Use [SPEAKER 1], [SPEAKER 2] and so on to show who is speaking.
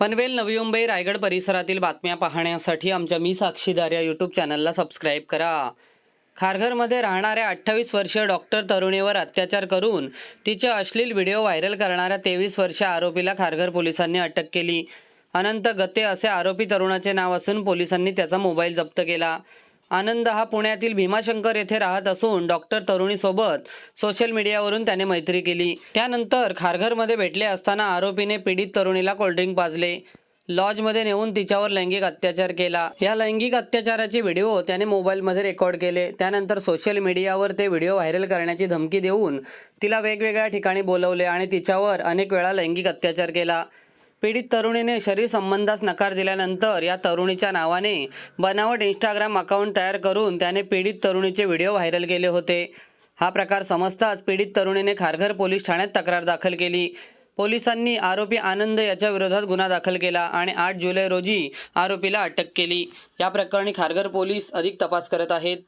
[SPEAKER 1] पनवेल नवी मुंबई रायगड परिसरातील बातम्या पाहण्यासाठी आमच्या मी साक्षीदार या यूट्यूब चॅनलला सबस्क्राईब करा. खारघरमध्ये राहणाऱ्या अठ्ठावीस वर्षीय डॉक्टर तरुणीवर अत्याचार करून तिचे अश्लील व्हिडिओ व्हायरल करणाऱ्या तेवीस वर्षीय आरोपीला खारघर पोलिसांनी अटक केली. अनंत गते असे आरोपी तरुणाचे नाव असून पोलिसांनी त्याचा मोबाईल जप्त केला. आनंद हा पुण्यातील भीमाशंकर येथे राहत असून डॉक्टर तरुणीसोबत सोशल मीडियावरून त्याने मैत्री केली. त्यानंतर खारघरमध्ये भेटले असताना आरोपीने पीडित तरुणीला कोल्ड्रिंक पाजले. लॉजमध्ये नेऊन तिच्यावर लैंगिक अत्याचार केला. या लैंगिक अत्याचाराचे व्हिडिओ त्याने मोबाईलमध्ये रेकॉर्ड केले. त्यानंतर सोशल मीडियावर ते व्हिडिओ व्हायरल करण्याची धमकी देऊन तिला वेगवेगळ्या ठिकाणी बोलवले आणि तिच्यावर अनेक वेळा लैंगिक अत्याचार केला. पीडित तरुणीने शरीर संबंधास नकार दिल्यानंतर या तरुणीच्या नावाने बनावट इंस्टाग्राम अकाउंट तयार करून त्याने पीडित तरुणीचे व्हिडिओ व्हायरल केले होते. हा प्रकार समजताच पीडित तरुणीने खारघर पोलीस ठाण्यात तक्रार दाखल केली. पोलिसांनी आरोपी आनंद याच्या विरोधात गुन्हा दाखल केला आणि आठ जुलै रोजी आरोपीला अटक केली. या प्रकरणी खारघर पोलीस अधिक तपास करत आहेत.